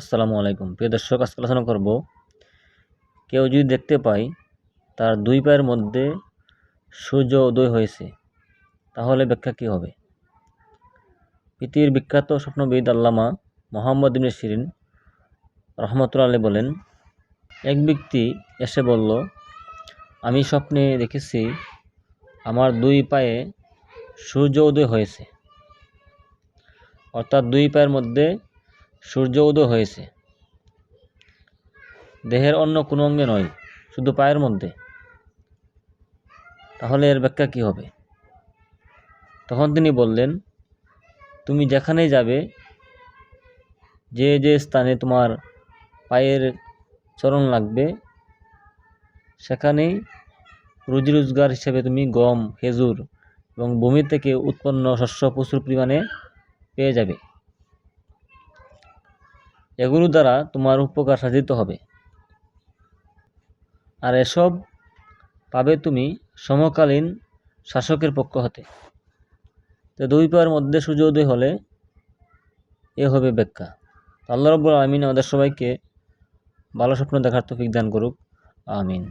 আসসালামু আলাইকুম। প্রিয় দর্শক, আজকে আলোচনা করব, কেউ যদি দেখতে পায় তার দুই পায়ের মধ্যে সূর্য উদয় হয়েছে, তাহলে ব্যাখ্যা কী হবে? পৃথিবীর বিখ্যাত স্বপ্নবিদ আল্লামা মোহাম্মদ ইবনে শিরিন রহমতুল্লাহ আলী বলেন, এক ব্যক্তি এসে বলল, আমি স্বপ্নে দেখেছি আমার দুই পায়ে সূর্য উদয় হয়েছে। অর্থাৎ দুই পায়ের মধ্যে সূর্য উদয় হয়েছে। দেহের অন্য কোনো অঙ্গে নয়, শুধু পায়ের মধ্যে। তাহলে এর ব্যাখ্যা কী হবে? তখন তিনি বললেন, তুমি যেখানেই যাবে, যে যে স্থানে তোমার পায়ের চরণ লাগবে, সেখানেই রুজি রোজগার হিসেবে তুমি গম, খেজুর এবং ভূমি থেকে উৎপন্ন শস্য প্রচুর পরিমাণে পেয়ে যাবে। এগুলো দ্বারা তোমার উপকার সাধিত হবে। আর এসব পাবে তুমি সমকালীন শাসকের পক্ষ হতে। তো দুই পার মধ্যে সূর্যোদয় হলে এ হবে ব্যাখ্যা। আল্লাহ রব্বুল আমিন আমাদের সবাইকে ভালো স্বপ্ন দেখার তৌফিক দান করুক। আমিন।